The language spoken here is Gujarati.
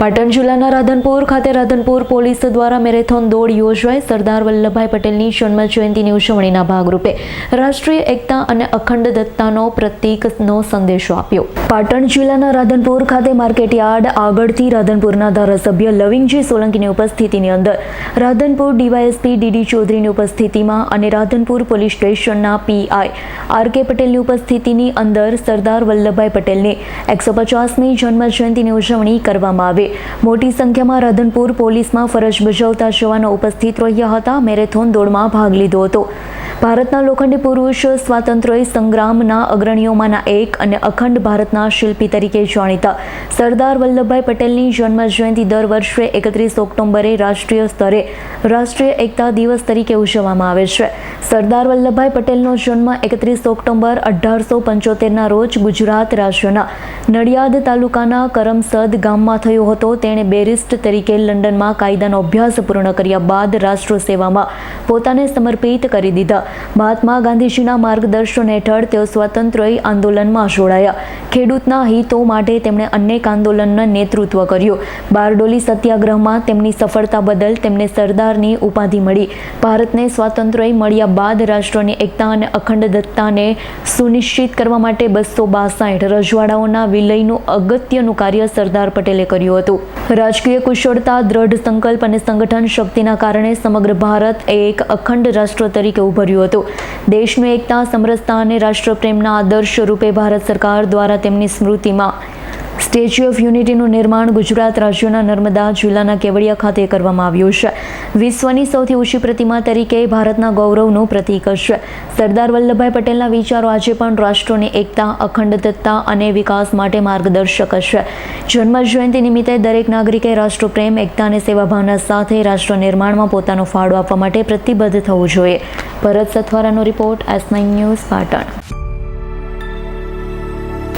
પાટણ જિલ્લાના રાધનપુર ખાતે રાધનપુર પોલીસ દ્વારા મેરેથોન દોડ યોજાઈ સરદાર વલ્લભભાઈ પટેલની જન્મ જયંતિની ઉજવણીના ભાગરૂપે રાષ્ટ્રીય એકતા અને અખંડતતાનો પ્રતીકનો સંદેશો આપ્યો. પાટણ જિલ્લાના રાધનપુર ખાતે માર્કેટયાર્ડ આગળથી રાધનપુરના ધારાસભ્ય લવિંગજી સોલંકીની ઉપસ્થિતિની અંદર રાધનપુર ડીવાયએસપી ડીડી ચૌધરીની ઉપસ્થિતિમાં અને રાધનપુર પોલીસ સ્ટેશનના પીઆઈ આર કે પટેલની ઉપસ્થિતિની અંદર સરદાર વલ્લભભાઈ પટેલની એકસો પચાસમી જન્મ જયંતિની ઉજવણી કરવામાં આવી. મોટી સંખ્યામાં રાધનપુર પોલીસમાં ફરજ બજાવતા જવાનો ઉપસ્થિત રહ્યા હતા. મેરેથોન દોડમાં ભાગ લીધો હતો. ભારતના લોખંડી પુરુષ સ્વાતંત્ર્ય સંગ્રામના અગ્રણીઓમાંના એક અને અખંડ ભારતના શિલ્પી તરીકે જાણીતા સરદાર વલ્લભભાઈ પટેલની જન્મ જયંતિ દર વર્ષે એકત્રીસ ઓક્ટોબરે રાષ્ટ્રીય સ્તરે રાષ્ટ્રીય એકતા દિવસ તરીકે ઉજવવામાં આવે છે. સરદાર વલ્લભભાઈ પટેલનો જન્મ એકત્રીસ ઓક્ટોબર અઢારસો પંચોતેરના રોજ ગુજરાત રાજ્યના નડિયાદ તાલુકાના કરમસદ ગામમાં થયો હતો. તેણે બેરિસ્ટ તરીકે લંડનમાં કાયદાનો અભ્યાસ પૂર્ણ કર્યા બાદ રાષ્ટ્ર સેવામાં પોતાને સમર્પિત કરી દીધા. મહાત્મા ગાંધીજીના માર્ગદર્શન હેઠળ તેઓ સ્વતંત્ર આંદોલનમાં જોડાયા. ખેડૂતના હિતો માટે તેમણે અનેક આંદોલનનું નેતૃત્વ કર્યું. બારડોલી સત્યાગ્રહમાં તેમની સફળતા બદલ તેમને સરદારની ઉપાધિ મળી. ભારતને સ્વાતંત્ર્ય મળ્યા બાદ રાષ્ટ્રની એકતા અને અખંડતાને સુનિશ્ચિત કરવા માટે બસો બાસઠ રજવાડાઓના વિલયનું અગત્યનું કાર્ય સરદાર પટેલે કર્યું હતું. રાજકીય કુશળતા, દ્રઢ સંકલ્પ અને સંગઠન શક્તિના કારણે સમગ્ર ભારત એક અખંડ રાષ્ટ્ર તરીકે ઉભર્યું હતું. દેશની એકતા, સમરસતા અને રાષ્ટ્રપ્રેમના આદર્શ રૂપે ભારત સરકાર દ્વારા તેમની સ્મૃતિમાં સ્ટેચ્યુ ઓફ યુનિટીનું નિર્માણ ગુજરાત રાજ્યના નર્મદા જિલ્લાના કેવડિયા ખાતે કરવામાં આવ્યું છે. વિશ્વની સૌથી ઊંચી પ્રતિમા તરીકે ભારતના ગૌરવનું પ્રતીક છે. સરદાર વલ્લભભાઈ પટેલના વિચારો આજે પણ રાષ્ટ્રોની એકતા અખંડતતા અને વિકાસ માટે માર્ગદર્શક છે. જન્મ જયંતિ નિમિત્તે દરેક નાગરિકે રાષ્ટ્રપ્રેમ, એકતા અને સેવાભાવના સાથે રાષ્ટ્ર નિર્માણમાં પોતાનો ફાળો આપવા માટે પ્રતિબદ્ધ થવું જોઈએ. Bharat સથવારાનો report S nine news Patan.